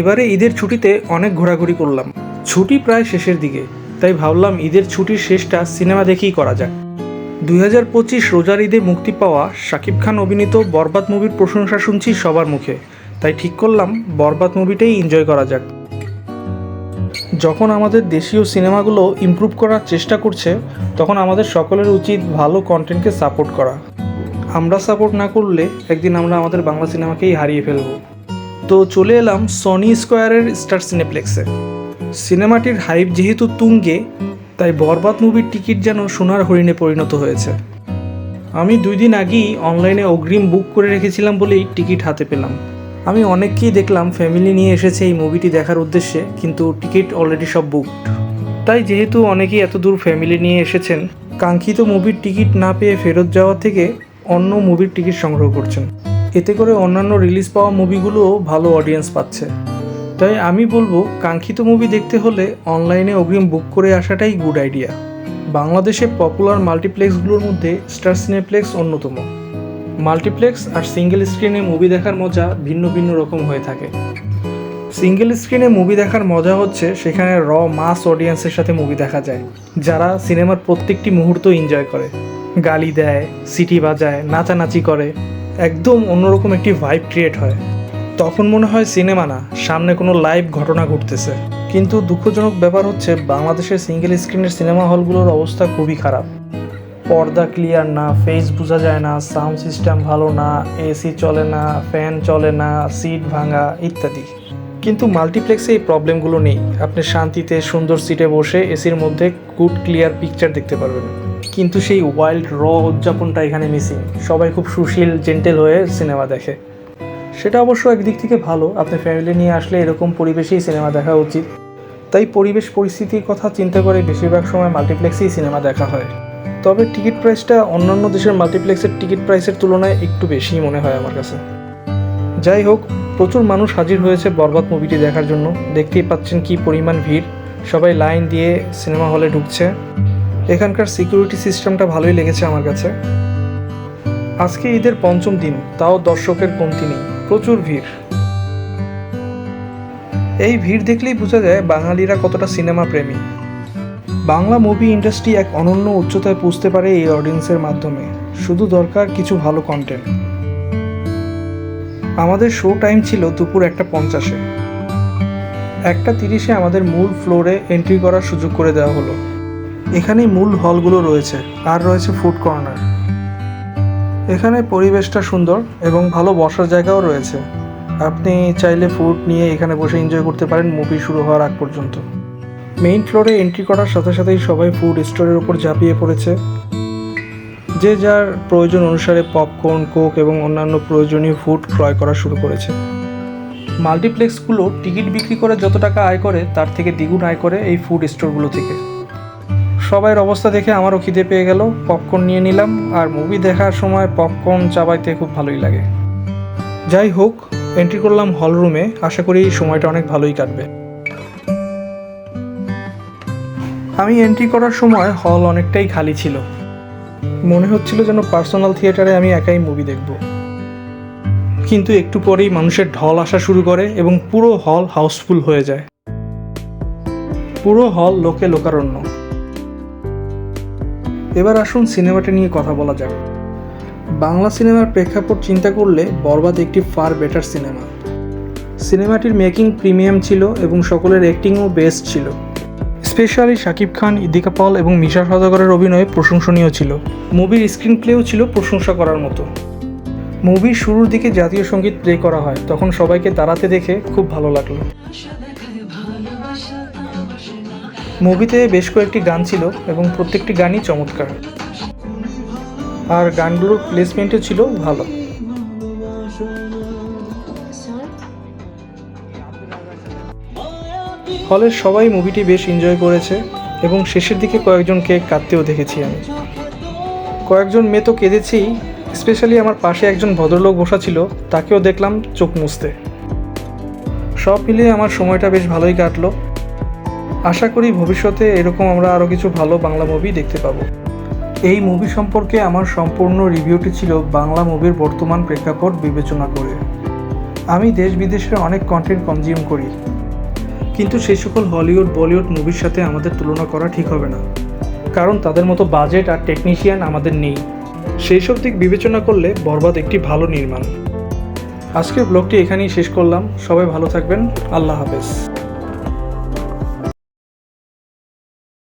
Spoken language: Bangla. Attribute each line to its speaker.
Speaker 1: এবারে ঈদের ছুটিতে অনেক ঘোরাঘুরি করলাম। ছুটি প্রায় শেষের দিকে, তাই ভাবলাম ঈদের ছুটির শেষটা সিনেমা দেখেই করা যাক। দুই হাজার পঁচিশ রোজার ঈদে মুক্তি পাওয়া শাকিব খান অভিনীত বরবাদ মুভির প্রশংসা শুনছি সবার মুখে। তাই ঠিক করলাম, বরবাদ মুভিটাই এনজয় করা যাক। যখন আমাদের দেশীয় সিনেমাগুলো ইমপ্রুভ করার চেষ্টা করছে, তখন আমাদের সকলের উচিত ভালো কন্টেন্টকে সাপোর্ট করা। আমরা সাপোর্ট না করলে একদিন আমরা আমাদের বাংলা সিনেমাকেই হারিয়ে ফেলব। তো চলে এলাম সনি স্কোয়ারের স্টার সিনেপ্লেক্সে সিনেমাটির হাইপ যেহেতু তুঙ্গে, তাই বরবাদ মুভির টিকিট যেন সোনার হরিণে পরিণত হয়েছে। আমি দুই দিন আগেই অনলাইনে অগ্রিম বুক করে রেখেছিলাম বলেই টিকিট হাতে পেলাম। আমি অনেককেই দেখলাম ফ্যামিলি নিয়ে এসেছে এই মুভিটি দেখার উদ্দেশ্যে, কিন্তু টিকিট অলরেডি সব বুকড তাই যেহেতু অনেকেই এত দূর ফ্যামিলি নিয়ে এসেছেন, কাঙ্ক্ষিত মুভির টিকিট না পেয়ে ফেরত যাওয়া থেকে অন্য মুভির টিকিট সংগ্রহ করছেন। এতে করে অন্যান্য রিলিজ পাওয়া মুভিগুলোও ভালো অডিয়েন্স পাচ্ছে। তাই আমি বলব, কাঙ্ক্ষিত মুভি দেখতে হলে অনলাইনে অগ্রিম বুক করে আসাটাই গুড আইডিয়া বাংলাদেশে পপুলার মাল্টিপ্লেক্সগুলোর মধ্যে স্টার সিনেপ্লেক্স অন্যতম। মাল্টিপ্লেক্স আর সিঙ্গেল স্ক্রিনে মুভি দেখার মজা ভিন্ন ভিন্ন রকম হয়ে থাকে। সিঙ্গেল স্ক্রিনে মুভি দেখার মজা হচ্ছে সেখানে র মাস অডিয়েন্সের সাথে মুভি দেখা যায়, যারা সিনেমার প্রত্যেকটি মুহূর্ত এনজয় করে। গালি দেয়, সিটি বাজায়, নাচানাচি করে। একদম অন্যরকম একটি ভাইব ক্রিয়েট হয়। তখন মনে হয় সিনেমা না, সামনে কোনো লাইভ ঘটনা ঘটতেছে। কিন্তু দুঃখজনক ব্যাপার হচ্ছে, বাংলাদেশের সিঙ্গেল স্ক্রিনের সিনেমা হলগুলোর অবস্থা খুবই খারাপ। পর্দা ক্লিয়ার না ফেস বোঝা যায় না সাউন্ড সিস্টেম ভালো না এসি চলে না ফ্যান চলে না সিট ভাঙা ইত্যাদি। কিন্তু মাল্টিপ্লেক্সে এই প্রবলেমগুলো নেই। আপনি শান্তিতে সুন্দর সিটে বসে এসির মধ্যে গুড ক্লিয়ার পিকচার দেখতে পারবেন। কিন্তু সেই ওয়াইল্ড র উদযাপনটা এখানে মিসিং সবাই খুব সুশীল জেন্টেল হয়ে সিনেমা দেখে। সেটা অবশ্য একদিক থেকে ভালো, আপনি ফ্যামিলি নিয়ে আসলে এরকম পরিবেশেই সিনেমা দেখা উচিত। তাই পরিবেশ পরিস্থিতির কথা চিন্তা করে বেশিরভাগ সময় মাল্টিপ্লেক্সেই সিনেমা দেখা হয়। তবে টিকিট প্রাইসটা অন্যান্য দেশের মাল্টিপ্লেক্সের টিকিট প্রাইসের তুলনায় একটু বেশিই মনে হয় আমার কাছে। যাই হোক, প্রচুর মানুষ হাজির হয়েছে বরবাদ মুভিটি দেখার জন্য। দেখতেই পাচ্ছেন কি পরিমাণ ভিড়। সবাই লাইন দিয়ে সিনেমা হলে ঢুকছে। এখানকার সিকিউরিটি সিস্টেমটা ভালোই লেগেছে আমার কাছে। আজকে ঈদের পঞ্চম দিন, তাও দর্শকের কমতি নেই, প্রচুর ভিড়। এই ভিড় দেখলেই বোঝা যায় বাঙালিরা কতটা সিনেমা প্রেমী। বাংলা মুভি ইন্ডাস্ট্রি এক অনন্য উচ্চতায় পৌঁছতে পারে এই অডিয়েন্সের মাধ্যমে। শুধু দরকার কিছু ভালো কন্টেন্ট আমাদের শো টাইম ছিল দুপুর একটা পঞ্চাশে। একটা তিরিশে আমাদের মূল ফ্লোরে এন্ট্রি করার সুযোগ করে দেওয়া হলো। এখানেই মূল হলগুলো রয়েছে। আর রয়েছে ফুড কর্নার এখানে পরিবেশটা সুন্দর এবং ভালো বসার জায়গাও রয়েছে। আপনি চাইলে ফুড নিয়ে এখানে বসে এনজয় করতে পারেন মুভি শুরু হওয়ার আগ পর্যন্ত। মেইন ফ্লোরে এন্ট্রি করার সাথে সাথেই সবাই ফুড স্টোরের উপর ঝাঁপিয়ে পড়েছে। যে যার প্রয়োজন অনুসারে পপকর্ন কোক এবং অন্যান্য প্রয়োজনীয় ফুড ক্রয় করা শুরু করেছে। মাল্টিপ্লেক্সগুলো টিকিট বিক্রি করে যত টাকা আয় করে, তার থেকে দ্বিগুণ আয় করে এই ফুড স্টোরগুলো থেকে। সবাইয়ের অবস্থা দেখে আমারও খিদে পেয়ে গেল। পপকর্ন নিয়ে নিলাম আর মুভি দেখার সময় পপকর্ন চাবাইতে খুব ভালোই লাগে। যাই হোক এন্ট্রি করলাম হল রুমে আশা করি সময়টা অনেক ভালোই কাটবে। আমি এন্ট্রি করার সময় হল অনেকটাই খালি ছিল। মনে হচ্ছিল যেন পার্সোনাল থিয়েটারে আমি একাই মুভি দেখব। কিন্তু একটু পরেই মানুষের ঢল আসা শুরু করে এবং পুরো হল হাউসফুল হয়ে যায়। পুরো হল লোকে লোকারণ্য। এবার আসুন সিনেমাটা নিয়ে কথা বলা যাক। বাংলা সিনেমার প্রেক্ষাপট চিন্তা করলে বরবাদ একটি ফার বেটার সিনেমা। সিনেমাটির মেকিং প্রিমিয়াম ছিল এবং সকলের অ্যাক্টিংও বেস্ট ছিল। স্পেশালি শাকিব খান, ইদিকা পল এবং মিশা সদাগরের অভিনয় প্রশংসনীয় ছিল। মুভির স্ক্রিন প্লেও ছিল প্রশংসা করার মতো। মুভির শুরুর দিকে জাতীয় সংগীত প্লে করা হয়, তখন সবাইকে দাঁড়াতে দেখে খুব ভালো লাগল। মুভিতে বেশ কয়েকটি গান ছিল এবং প্রত্যেকটি গানই চমৎকার। আর গানগুলোর প্লেসমেন্টও ছিল ভালো। হলের সবাই মুভিটি বেশ এনজয় করেছে এবং শেষের দিকে কয়েকজনকে কাঁদতেও দেখেছি আমি। কয়েকজন মেয়ে তো কেঁদেছেই স্পেশালি আমার পাশে একজন ভদ্রলোক বসা ছিল, তাকেও দেখলাম চোখ মুছতে। সব মিলিয়ে আমার সময়টা বেশ ভালোই কাটলো। আশা করি ভবিষ্যতে এরকম আমরা আরও কিছু ভালো বাংলা মুভি দেখতে পাবো। এই মুভি সম্পর্কে আমার সম্পূর্ণ রিভিউটি ছিল বাংলা মুভির বর্তমান প্রেক্ষাপট বিবেচনা করে। আমি দেশ বিদেশের অনেক কন্টেন্ট কনজিউম করি। কিন্তু সেই সকল হলিউড বলিউড মুভির সাথে আমাদের তুলনা করা ঠিক হবে না। কারণ তাদের মতো বাজেট আর টেকনিশিয়ান আমাদের নেই। সেই সব দিক বিবেচনা করলে বরবাদ একটি ভালো নির্মাণ। আজকের ব্লগটি এখানেই শেষ করলাম। সবাই ভালো থাকবেন। আল্লাহ হাফেজ।